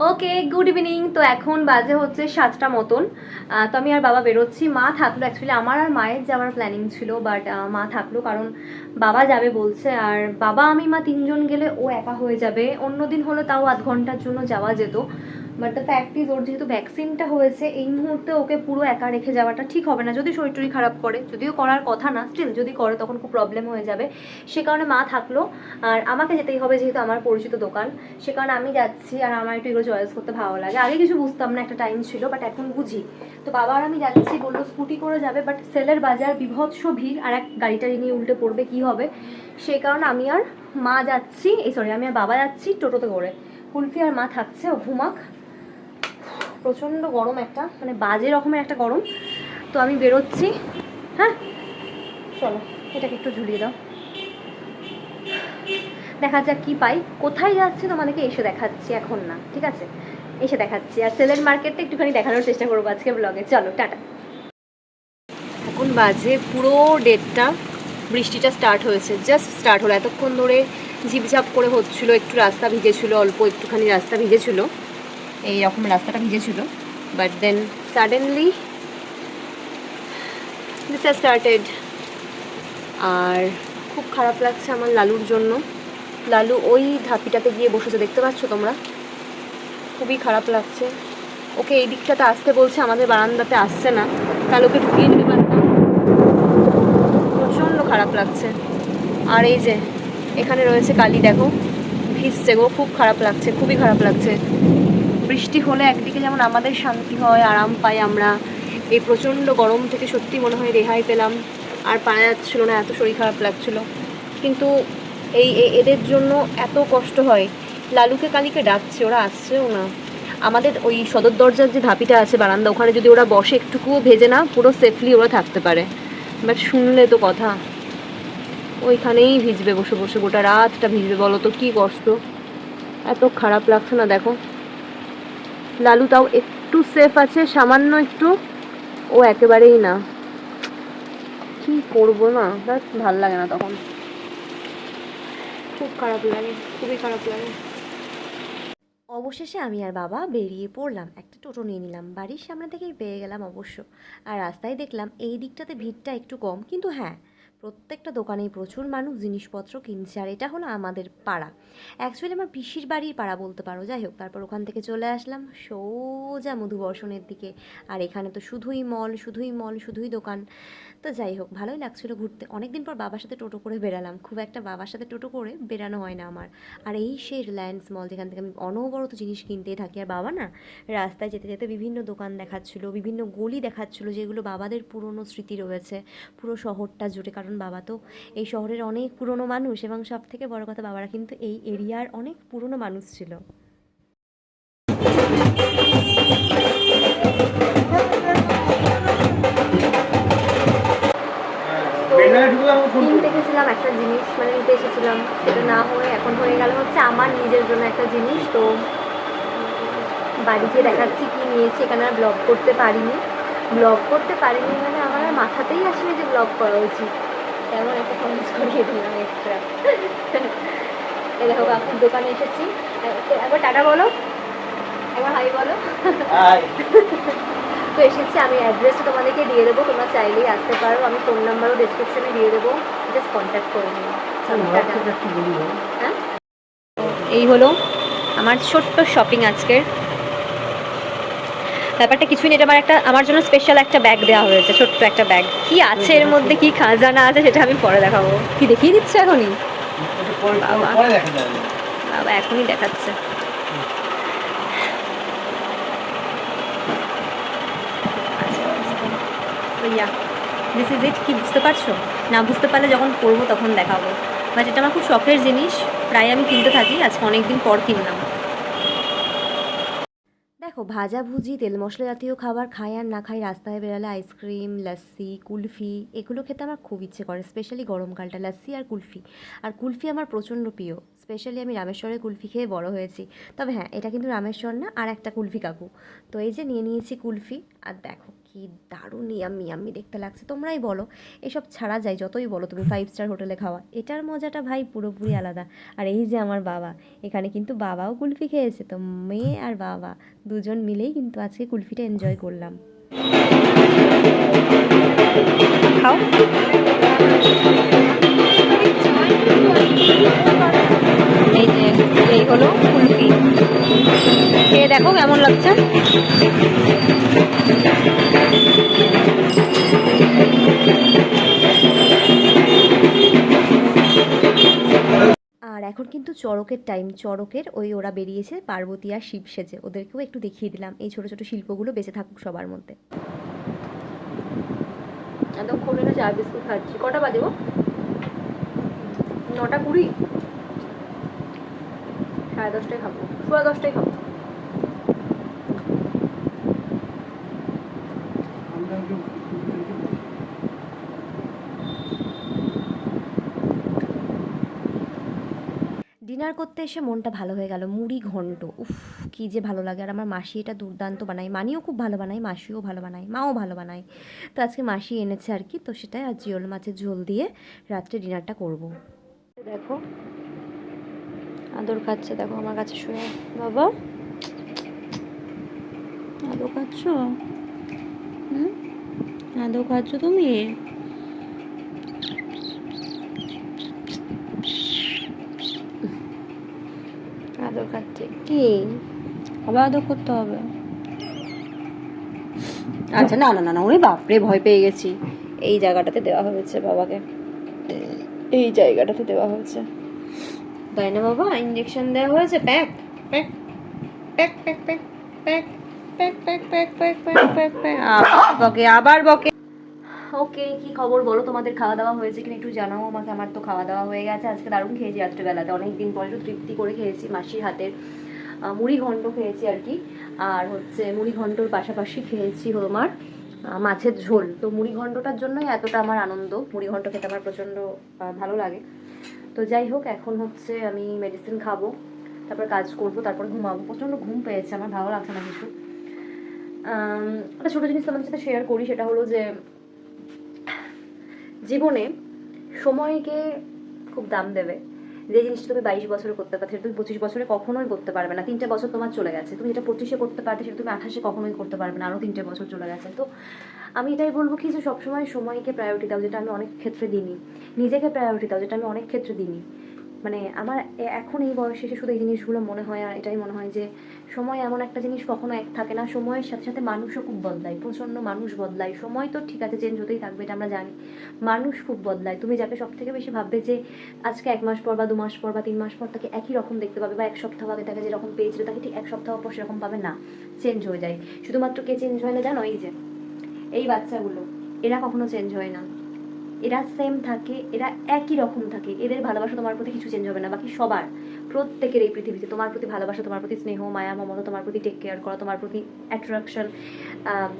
Okay good evening তো এখন বাজে হচ্ছে সাতটা মতন। তো আমি আর বাবা বেরোচ্ছি। মা থাকল অ্যাকচুয়ালি আমার আর মায়ের যাওয়ার প্ল্যানিং ছিল বাট মা থাকল কারণ বাবা যাবে বলছে। আর বাবা, আমি, মা তিনজন গেলে ও একা হয়ে যাবে। অন্যদিন হলে তাও আধ ঘণ্টার জন্য যাওয়া যেত। বাট দ্য ফ্যাক্ট ইজ ওর যেহেতু ভ্যাকসিনটা হয়েছে, এই মুহূর্তে ওকে পুরো একা রেখে যাওয়াটা ঠিক হবে না। যদি শরীর টরীর খারাপ করে, যদিও করার কথা না স্টিল যদি করে, তখন খুব প্রবলেম হয়ে যাবে। সে কারণে মা থাকল। আর আমাকে যেতেই হবে, যেহেতু আমার পরিচিত দোকান। সে কারণে আমি যাচ্ছি, আর আমার একটু এগুলো চয়েস করতে ভালো লাগে। আগে কিছু বুঝতাম না, একটা টাইম ছিল বাট এখন বুঝি। তো বাবা আর আমি যাচ্ছি, বলল স্কুটি করে যাবে বাট সেলের বাজার, বিভৎস ভিড়, আর এক গাড়িটা নিয়ে উল্টে পড়বে, কি হবে? সেই কারণে আমি আর মা যাচ্ছি, এই সরি আমি আর বাবা যাচ্ছি টোটোতে করে। কুলফি আর মা থাকছে, ও ঘুমাক। প্রচণ্ড গরম একটা মানে বাজে রকমের একটা গরম। তো আমি বেরোচ্ছি। হ্যাঁ? চলো, এটাকে একটু ঝুলিয়ে দাও। দেখা যাক কি পাই। কোথায় যাচ্ছে তোমাদেরকে এসে দেখাচ্ছি এখন না, ঠিক আছে? এসে দেখাচ্ছি। আর সেলের মার্কেটটা একটুখানি দেখানোর চেষ্টা করব আজকে ব্লগে চলো, টাটা। এখন বাজে পুরো ডেটটা বৃষ্টিটা স্টার্ট হয়েছে। জাস্ট স্টার্ট হলো। এতক্ষণ ধরে ঝিপঝাপ করে হচ্ছিল, একটু রাস্তা ভিজেছিল, অল্প একটুখানি রাস্তা ভিজেছিল। এই রকম রাস্তাটা ভিজেছিল। বাট দেন সাডেনলি স্টার্টেড আর খুব খারাপ লাগছে আমার লালুর জন্য। লালু ওই ধাপিটাতে গিয়ে বসেছে, দেখতে পাচ্ছ তোমরা? খুবই খারাপ লাগছে। ওকে এই দিকটাতে আসতে বলছে, আমাদের বারান্দাতে আসছে না। তাহলে ওকে ঢুকিয়ে দিতে পারতাম। প্রচণ্ড খারাপ লাগছে। আর এই যে, এখানে রয়েছে কালি, দেখো। ভিজছে গো, খুব খারাপ লাগছে, খুবই খারাপ লাগছে। বৃষ্টি হলে একদিকে যেমন আমাদের শান্তি হয়, আরাম পাই আমরা। এই প্রচণ্ড গরম থেকে সত্যি মনে হয় রেহাই পেলাম। আর পারা যাচ্ছিল না, এত শরীর খারাপ লাগছিল। কিন্তু এই এদের জন্য এত কষ্ট হয়। লালুকে কালিকে ডাকছে, ওরা আসছেও না। আমাদের ওই সদর দরজার যে ধাপিটা আছে বারান্দা, ওখানে যদি ওরা বসে একটুকুও ভেজে না, পুরো সেফলি ওরা থাকতে পারে। বাট শুনলে তো কথা। ওইখানেই ভিজবে বসে বসে গোটা রাতটা ভিজবে, বলো তো কী কষ্ট? এত খারাপ লাগছে না, দেখো। লালু তাও একটু সেফ আছে, সামান্য একটু। ও একেবারেই না। কি করব না? ব্যাস, ভালো লাগে না তখন। খুব খারাপ লাগে, খুবই খারাপ লাগে। অবশেষে আমি আর বাবা বেরিয়ে পড়লাম। একটা টোটো নিয়ে নিলাম। বাড়ির সামনে থেকেই পেয়ে গেলাম অবশ্য। আর রাস্তায় দেখলাম এই দিকটাতে ভিড়টা একটু কম, কিন্তু হ্যাঁ প্রত্যেকটা দোকানেই প্রচুর মানুষ জিনিসপত্র কিনছে, আর এটা হলো আমাদের পাড়া। অ্যাকচুয়ালি আমার পিসির বাড়ির পাড়া বলতে পারো, যাই হোক, তারপর ওখান থেকে চলে আসলাম সোজা মধুবর্ষণের দিকে। আর এখানে তো শুধুই মল শুধুই মল শুধুই দোকান। তো যাই হোক, ভালোই লাগছিল ঘুরতে। অনেকদিন পর বাবার সাথে টোটো করে বেরালাম খুব একটা বাবার সাথে টোটো করে বেরানো হয় না আমার। আর এই সেই রিলায়েন্স মল যেখান থেকে আমি অনবরত জিনিস কিনতেই থাকি। আর বাবা না, রাস্তায় যেতে যেতে বিভিন্ন দোকান দেখাচ্ছিল, বিভিন্ন গলি দেখাচ্ছিল, যেগুলো বাবাদের পুরনো স্মৃতি রয়েছে। পুরো শহরটা জুড়ে, কারণ বাবা তো এই শহরের অনেক পুরনো মানুষ এবং সব থেকে বড় কথা বাবারা কিন্তু এই এরিয়ার অনেক পুরনো মানুষ ছিল। কিনতে গেছিলাম একটা জিনিস মানে নিতে এসেছিলাম। সেটা না হয়ে এখন হয়ে গেল হচ্ছে আমার নিজের জন্য একটা জিনিস তো বাড়িতে দেখাচ্ছি কি নিয়েছি এখানে আর ব্লগ করতে পারিনি। ব্লগ করতে পারিনি মানে আমার মাথাতেই আসেনি যে ব্লগ করা উচিত। তেমন একটা খরচ করিয়ে দিলাম এক্সট্রা এই দেখো কাকুর দোকানে এসেছি। একবার টাটা বলো। একবার হাই বলো। তো এসেছি আমি অ্যাড্রেসটা তোমাদেরকে দিয়ে দেবো। তোমরা চাইলেই আসতে পারো। আমি ফোন নাম্বারও ডিসক্রিপশনে দিয়ে দেবো। জাস্ট কন্ট্যাক্ট করে নিও। হ্যাঁ এই হলো আমার ছোট্ট শপিং আজকের। ব্যাপারটা কিছুই নেই এটা আমার একটা আমার জন্য স্পেশাল একটা ব্যাগ দেওয়া হয়েছে ছোট্ট একটা ব্যাগ কি আছে এর মধ্যে কি খাজানা আছে সেটা আমি পরে দেখাবো। কি দেখিয়ে দিচ্ছে এখনই? বাবা। বাবা এখনই দেখাচ্ছে। ইয়া দিস ইজ ইট কি বুঝতে পারছ? না বুঝতে পারলে যখন পড়ব তখন দেখাবো। বাট এটা আমার খুব শখের জিনিস। প্রায় আমি কিনতে থাকি আজকে অনেক দিন পর কিনলাম। ভাজা ভুজি তেল মশলা জাতীয় খাবার খাই আর না খাই রাস্তায় বেরালে আইসক্রিম লস্যি কুলফি, এগুলো খেতে আমার খুব ইচ্ছে করে স্পেশালি গরমকালটা লস্যি আর কুলফি। আর কুলফি আমার প্রচণ্ড প্রিয় স্পেশালি আমি রামেশ্বরের কুলফি খেয়ে বড় হয়েছি। তবে হ্যাঁ এটা কিন্তু রামেশ্বর না, আর একটা কুলফি কাকু। তো এই যে নিয়ে নিয়েছি কুলফি আর দেখো কি দারুণ ইয়াম্মি ইয়াম্মি দেখতে লাগছে। তোমরাই বলো, এসব ছাড়া যায়, যতই বলো তুমি ফাইভ স্টার হোটেলে খাওয়া। এটার মজাটা ভাই পুরোপুরি আলাদা। আর এই যে আমার বাবা, এখানে কিন্তু বাবাও কুলফি খেয়েছে, তো মেয়ে আর বাবা দুজন মিলেই কিন্তু আজকে কুলফিটা এনজয় করলাম। খাও। এই যে এই হলো কুলফি। খেয়ে দেখো কেমন লাগছে। আর এখন কিন্তু চড়কের টাইম চড়কের ওই ওরা বেরিয়েছে পার্বতী আর শিব সেজে। ওদেরকেও একটু দেখিয়ে দিলাম এই ছোট ছোট শিল্পগুলো বেঁচে থাকুক সবার মধ্যে। এতক্ষণ চা বিস্কুট খাচ্ছি। কটা বাজে নটা কুড়ি? সাড়ে দশটায় খাব সোয়া দশটায় খাব। ডিনার করতে এসে মনটা ভালো হয়ে গেল মুড়ি ঘন্ট। উফ কী যে ভালো লাগে। আর আমার মাসি এটা দুর্দান্ত বানায়। মানিও খুব ভালো বানায় মাসিও ভালো বানায় মাও ভালো বানায়। তো আজকে মাসি এনেছে আর কি তো সেটাই আর জিওল মাছের ঝোল দিয়ে রাত্রে ডিনারটা করব। দেখো আদর খাচ্ছে, দেখো আমার কাছে শুয়ে। বাবা? আদর খাচ্ছ? হুম? আদর খাচ্ছ তুমি? আদর খাচ্ছে কি? আবার আদর করতে হবে। আচ্ছা না না না না, ওরে বাপরে, ভয় পেয়ে গেছি। এই জায়গাটাতে দেওয়া হয়েছে বাবাকে। এই জায়গাটাতে দেওয়া হয়েছে। তাই না বাবা ইঞ্জেকশন দেওয়া হয়েছে প্যাক প্যাক প্যাক প্যাক প্যাক প্যাক প্যাক প্যাক প্যাক প্যাক প্যাক প্যাক প্যাক আবার বকে আবার বকে ওকে কি খবর বলো তোমাদের খাওয়া দাওয়া হয়েছে কিনা একটু জানাও আমাকে আমার তো খাওয়া দাওয়া হয়ে গেছে আজকে দারুণ খেয়েছি রাত্রেবেলাতে অনেক দিন পরে একটু তৃপ্তি করে খেয়েছি মাসির হাতের মুড়ি ঘন্ট খেয়েছি আর কি আর হচ্ছে মুড়ি ঘন্টর পাশাপাশি খেয়েছি তোমার মাছের ঝোল তো মুড়ি ঘন্টটার জন্যই এতটা আমার আনন্দ মুড়ি ঘন্ট খেতে আমার প্রচণ্ড ভালো লাগে তো যাই হোক, এখন হচ্ছে আমি মেডিসিন খাব, তারপর কাজ করব, তারপর ঘুমাবো। প্রচণ্ড ঘুম পেয়েছে, আমার ভালো লাগছে না কিছু। একটা ছোটো জিনিস তোমাদের সাথে শেয়ার করি, সেটা হলো যে, জীবনে সময়কে খুব দাম দেবে। যে জিনিসটা তুমি বাইশ বছরে করতে পারছ তুমি পঁচিশ বছরে কখনোই করতে পারবে না। তিনটে বছর তোমার চলে গেছে। তুমি যেটা পঁচিশে করতে পারবে, সেটা তুমি আঠাশে কখনোই করতে পারবে না। আরও তিনটে বছর চলে গেছে। তো আমি এটাই বলব কি যে সবসময় সময়কে প্রায়োরিটি দাও, যেটা আমি অনেক ক্ষেত্রে দিইনি। নিজেকে প্রায়োরিটি দাও, যেটা আমি অনেক ক্ষেত্রে দিইনি। মানে আমার এখন এই বয়সে এসে শুধু এই জিনিসগুলো মনে হয় আর এটাই মনে হয় যে সময় এমন একটা জিনিস কখনো এক থাকে না। সময়ের সাথে সাথে মানুষও খুব বদলায়, প্রচণ্ড মানুষ বদলায়। সময় তো ঠিক আছে চেঞ্জ হতেই থাকবে, এটা আমরা জানি। মানুষ খুব বদলায়। তুমি যাকে সব থেকে বেশি ভাববে যে আজকে এক মাস পর বা দু মাস পর বা তিন মাস পর তাকে একই রকম দেখতে পাবে বা এক সপ্তাহ আগে তাকে যেরকম পেয়েছিল তাকে ঠিক এক সপ্তাহ পর সেরকম পাবে, না। চেঞ্জ হয়ে যায়। শুধুমাত্র কে চেঞ্জ হয় না জানো এই যে, এই বাচ্চাগুলো, এরা কখনো চেঞ্জ হয় না। এরা সেম থাকে, এরা একই রকম থাকে। এদের ভালোবাসা তোমার প্রতি কিছু চেঞ্জ হবে না, বাকি সবার। প্রত্যেকের এই পৃথিবীতে তোমার প্রতি ভালোবাসা, তোমার প্রতি স্নেহ, মায়া, মমতা, তোমার প্রতি টেক কেয়ার করা, তোমার প্রতি অ্যাট্রাকশন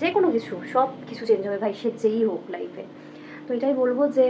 যে কোনো কিছু, সব কিছু চেঞ্জ হবে ভাই, সে যেই হোক লাইফে তো এটাই বলব যে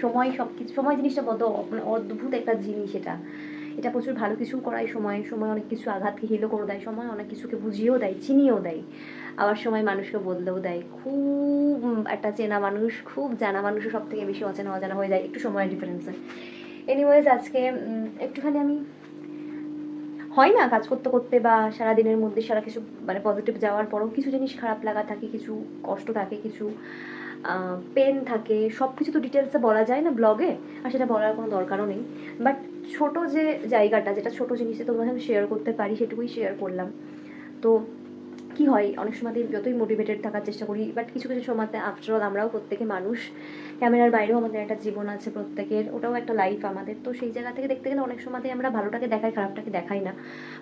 সময় সব কিছু সময় জিনিসটা মানে অদ্ভুত একটা জিনিস এটা। এটা প্রচুর ভালো কিছু করায় সময় সময় অনেক কিছু আঘাতকে হিলও করে দেয়, সময় অনেক কিছুকে বুঝিয়েও দেয়, চিনিয়েও দেয়। আবার সময় মানুষকে বদলেও দেয়। খুব একটা চেনা মানুষ, খুব জানা মানুষও সব থেকে বেশি অচেনা অজানা হয়ে যায় একটু সময়ের ডিফারেন্সে এনিওয়েজ আজকে একটুখানি আমি হয় না কাজ করতে করতে বা সারা দিনের মধ্যে সারা কিছু মানে পজিটিভ যাওয়ার পরেও কিছু জিনিস খারাপ লাগা থাকে, কিছু কষ্ট থাকে, কিছু পেন থাকে সব কিছু তো ডিটেলসে বলা যায় না ব্লগে আর সেটা বলার কোনো দরকারও নেই। বাট ছোট যে জায়গাটা, যেটা ছোট জিনিসে তোমার সাথে শেয়ার করতে পারি, সেটুকুই শেয়ার করলাম। তো কি হয়, অনেক সময় যতই মোটিভেটেড থাকার চেষ্টা করি বাট কিছু কিছু সময়তে আফটারঅল আমরাও প্রত্যেকে মানুষ। ক্যামেরার বাইরেও আমাদের একটা জীবন আছে প্রত্যেকের, ওটাও একটা লাইফ আমাদের। তো সেই জায়গা থেকে দেখতে গেলে অনেক সময়তে আমরা ভালোটাকে দেখাই, খারাপটাকে দেখাই না।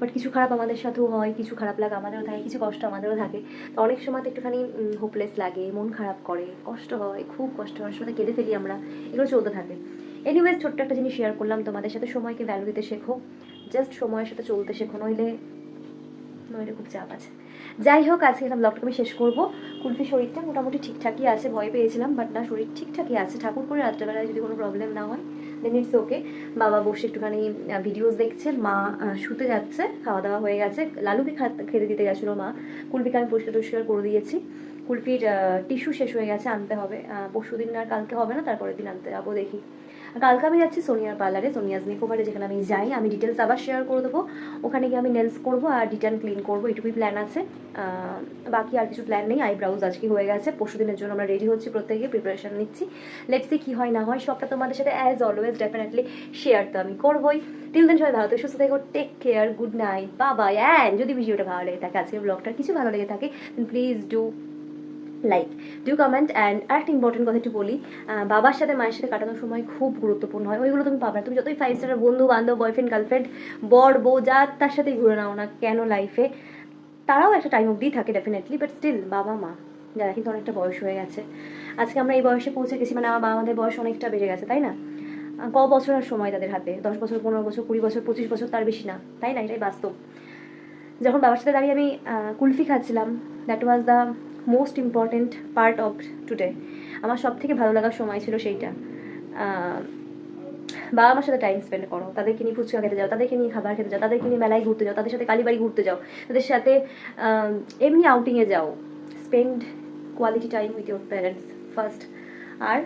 বাট কিছু খারাপ আমাদের সাথেও হয়, কিছু খারাপ লাগা আমাদেরও থাকে, কিছু কষ্ট আমাদেরও থাকে। তো অনেক সময় একটুখানি হোপলেস লাগে, মন খারাপ করে, কষ্ট হয়, খুব কষ্ট হয় সময় কেঁদে ফেলি আমরা, এগুলো চলতে থাকে। এনিওয়েজ ছোট্ট একটা জিনিস শেয়ার করলাম, তোমাদের সাথে সময়কে ভ্যালু দিতে শেখো। জাস্ট সময়ের সাথে চলতে শেখো, নইলে নইলে খুব চাপ আছে। যাই হোক আজকে এটা ব্লগটা আমি শেষ করব। কুলফি শরীরটা মোটামুটি ঠিকঠাকই আছে, ভয় পেয়েছিলাম বাট না, শরীর ঠিকঠাকই আছে। ঠাকুর করে রাত্রেবেলায় যদি কোনো প্রবলেম না হয় দেন ইটস ওকে বাবা বসে একটুখানি ভিডিওস দেখছে মা শুতে যাচ্ছে খাওয়া দাওয়া হয়ে গেছে। লালুকে খেতে দিতে গেছিল মা। কুলফিকে আমি পরিষ্কার টরিষ্কার করে দিয়েছি। কুলফির টিস্যু শেষ হয়ে গেছে, আনতে হবে। পরশু দিন আর কালকে হবে না, তারপরের দিন আনতে যাব, দেখি। কালকে আমি যাচ্ছি সোনিয়ার পার্লারে সোনিয়াজ মেকওভারে যেখানে আমি যাই আমি ডিটেলস আবার শেয়ার করে দেবো। ওখানে গিয়ে আমি নেলস করব আর ডিটেন ক্লিন করব এটুকুই প্ল্যান আছে। বাকি আর কিছু প্ল্যান নেই আইব্রাউজ আজকে হয়ে গেছে। পরশু দিনের জন্য আমরা রেডি হচ্ছি প্রত্যেকে প্রিপারেশন নিচ্ছি। লেটস কী হয় না হয় সবটা তোমাদের সাথে অ্যাজ অলওয়েজ ডেফিনেটলি শেয়ার তো আমি করবোই। টিল দেন সবাই ভালো থেকো, সুস্থ থেকো টেক কেয়ার গুড নাইট বাবা অ্যান্ড যদি ভিডিওটা ভালো লেগে থাকে আজকের ব্লগটার কিছু ভালো লেগে থাকে please do like do comment and আরেকটা ইম্পর্টেন্ট কথা একটু বলি বাবার সাথে মায়ের সাথে কাটানোর সময় খুব গুরুত্বপূর্ণ হয়। ওইগুলো তুমি পাবে না। তুমি যতই ফাইভ স্টারের বন্ধু, বান্ধব বয়ফ্রেন্ড গার্লফ্রেন্ড বর, বউ, যা তার সাথেই ঘুরে নাও না কেন লাইফে তারাও একটা টাইম অবধি থাকে ডেফিনেটলি বাট স্টিল বাবা, মা, যারা কিন্তু অনেকটা বয়স হয়ে গেছে। আজকে আমরা এই বয়সে পৌঁছে গেছি মানে আমার বাবা বয়স অনেকটা বেড়ে গেছে, তাই না? ক বছর আর সময় তাদের হাতে? দশ বছর, পনেরো বছর, কুড়ি বছর, পঁচিশ বছর তার বেশি না, তাই না? এটাই বাস্তব। যখন বাবার সাথে দাঁড়িয়ে আমি কুলফি খাচ্ছিলাম that was the most important part of today আমার সব থেকে ভালো লাগার সময় ছিল সেইটা। বাবা মার সাথে টাইম স্পেন্ড করো। তাদেরকে নিয়ে ফুচকা খেতে যাও, তাদেরকে নিয়ে খাবার খেতে যাও, তাদেরকে নিয়ে মেলায় ঘুরতে যাও, তাদের সাথে কালীবাড়ি ঘুরতে যাও, তাদের সাথে এমনি আউটিংয়ে যাও। Spend quality time with your parents first আর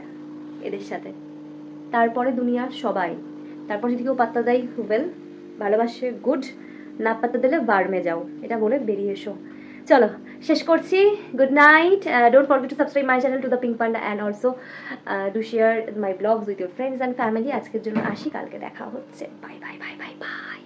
এদের সাথে। তারপরে দুনিয়ার সবাই। তারপর যদি কেউ পাত্তা দেয় ওয়েল ভালোবাসে গুড না পাত্তা দিলে বার্মে যাও। এটা বলে বেরিয়ে এসো। চলো শেষ করছি। Good night don't forget to subscribe my channel to the pink panda and also do share my blogs with your friends and family আজকের জন্য আসি, কালকে দেখা হচ্ছে। Bye bye bye bye bye